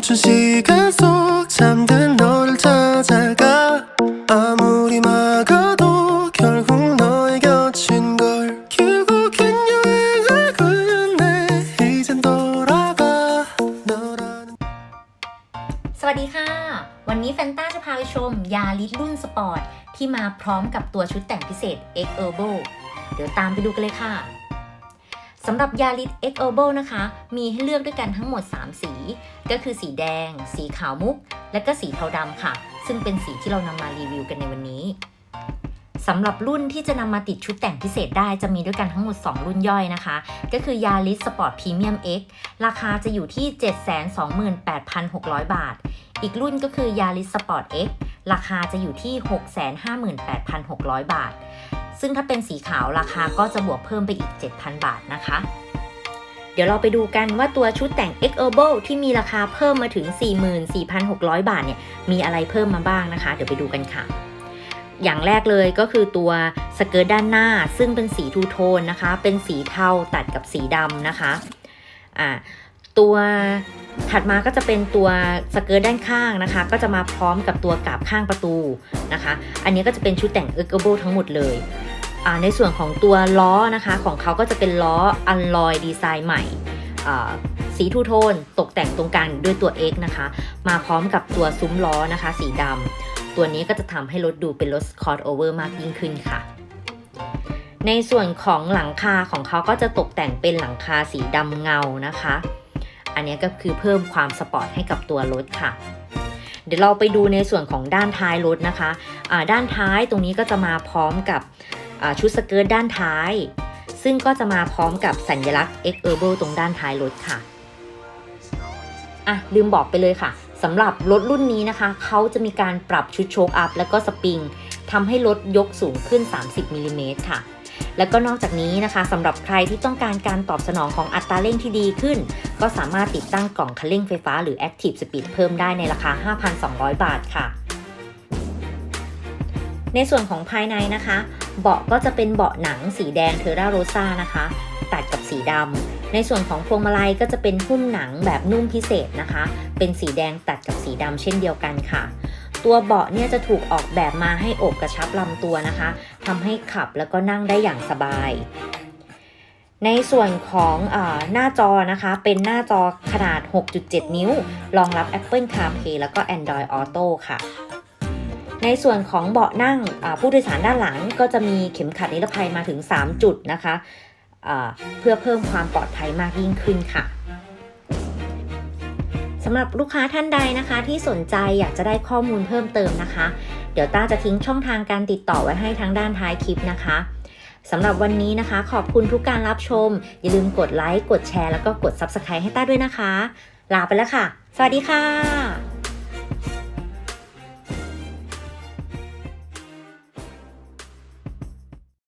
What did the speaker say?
멈춘 시간 속 잠든 너를 찾아가 아무리 막아도 결국 너의 곁인 걸 결국엔 여행을 끝내 이젠 돌아가 너라는 สวัสดีค่ะ วันนี้แฟนต้าจะพาไปชมยาลิสรุ่นสปอร์ต ที่มาพร้อมกับตัวชุดแต่งพิเศษ X Herbal เดี๋ยวตามไปดูกันเลยค่ะ สำหรับยาลิส X Herbal นะคะ มีให้เลือกด้วยกันทั้งหมด 3 สี ก็คือสีแดง สีขาวมุก และก็สีเทาดำค่ะ ซึ่งเป็นสีที่เรานำมารีวิวกันในวันนี้สำหรับรุ่นที่จะนำมาติดชุดแต่งพิเศษได้จะมีด้วยกันทั้งหมด 2 รุ่นย่อยนะคะ ก็คือยาลิสสปอร์ตพรีเมียม X ราคาจะอยู่ที่ 728,600 บาท อีกรุ่นก็คือยาริสสปอร์ต X ราคาจะอยู่ที่ 658,600 บาท ซึ่งถ้าเป็นสีขาวราคาก็จะบวกเพิ่มไปอีก 7,000 บาทนะคะ เดี๋ยวเราไปดูกันว่าตัวชุดแต่ง X Herbal ที่มีราคาเพิ่มมาถึง 44,600 บาทเนี่ยมีอะไรเพิ่มมาบ้างนะคะ เดี๋ยวไปดูกันค่ะ อย่างแรกเลยก็คือตัวสเกิร์ตด้านหน้า ซึ่งเป็นสีทูโทนนะคะ เป็นสีเทาตัดกับสีดำนะคะอ่า ตัวถัดมาก็จะเป็นตัวสเกิร์ตด้านข้างนะคะ ก็จะมาพร้อมกับตัวกาบข้างประตูนะคะ อันนี้ก็จะเป็นชุดแต่งเอ r ร์เบทั้งหมดเลยในส่วนของตัวล้อนะคะของเขาก็จะเป็นล้ออัลลอยดีไซน์ใหม่สีทูโทน ตกแต่งตรงกลางด้วยตัว X นะคะ มาพร้อมกับตัวซุ้มล้อนะคะ สีดำตัวนี้ก็จะทำให้รถดูเป็นรถคอร์ดโอเวอร์มากยิ่งขึ้นค่ะ ในส่วนของหลังคาของเขาก็จะตกแต่งเป็นหลังคาสีดำเงานะคะ อันนี้ก็คือเพิ่มความสปอร์ตให้กับตัวรถค่ะ เดี๋ยวเราไปดูในส่วนของด้านท้ายรถนะคะะด้านท้ายตรงนี้ก็จะมาพร้อมกับชุดสเกิร์ตด้านท้าย ซึ่งก็จะมาพร้อมกับสัญลักษณ์ X Herbal ตรงด้านท้ายรถค่ะอะลืมบอกไปเลยค่ะสำหรับรถรุ่นนี้นะคะ เขาจะมีการปรับชุดโชคอัพ แล้วก็สปริงทำให้รถยกสูงขึ้น 30มิลลิเมตรค่ะ แล้วก็นอกจากนี้นะคะสำหรับใครที่ต้องการการตอบสนองของอัตราเร่งที่ดีขึ้น ก็สามารถติดตั้งกล่องคันเร่งไฟฟ้าหรือ Active Speed เพิ่มได้ในราคา 5,200 บาทค่ะ ในส่วนของภายในนะคะ เบาะก็จะเป็นเบาะหนังสีแดงเทอร่าโรซ่านะคะ ตัดกับสีดำในส่วนของพวงมาลัยก็จะเป็นหุ้มหนังแบบนุ่มพิเศษนะคะ เป็นสีแดงตัดกับสีดำเช่นเดียวกันค่ะตัวเบาะเนี่ยจะถูกออกแบบมาให้อบกระชับลำตัวนะคะ ทำให้ขับแล้วก็นั่งได้อย่างสบาย ในส่วนของอหน้าจอนะคะเป็นหน้าจอขนาด 6.7 นิ้ว รองรับ Apple CarPlay แล้วก็ Android Auto ค่ะในส่วนของเบาะนั่งผู้โดยสารด้านหลังก็จะมีเข็มขัดนิรภัยมาถึง 3 จุดนะคะ เพื่อเพิ่มความปลอดภัยมากยิ่งขึ้นค่ะำหรับลูกค้าท่านใดนะคะ ที่สนใจอยากจะได้ข้อมูลเพิ่มเติมนะคะ เดี๋ยวต้าจะทิ้งช่องทางการติดต่อไว้ให้ทางด้านท้ายคลิปนะคะสำหรับวันนี้นะคะ ขอบคุณทุกการรับชม อย่าลืมกดไลค์กดแชร์แล้วก็กด Subscribe ให้ต้าด้วยนะคะ ลาไปแล้วค่ะ สวัสดีค่ะ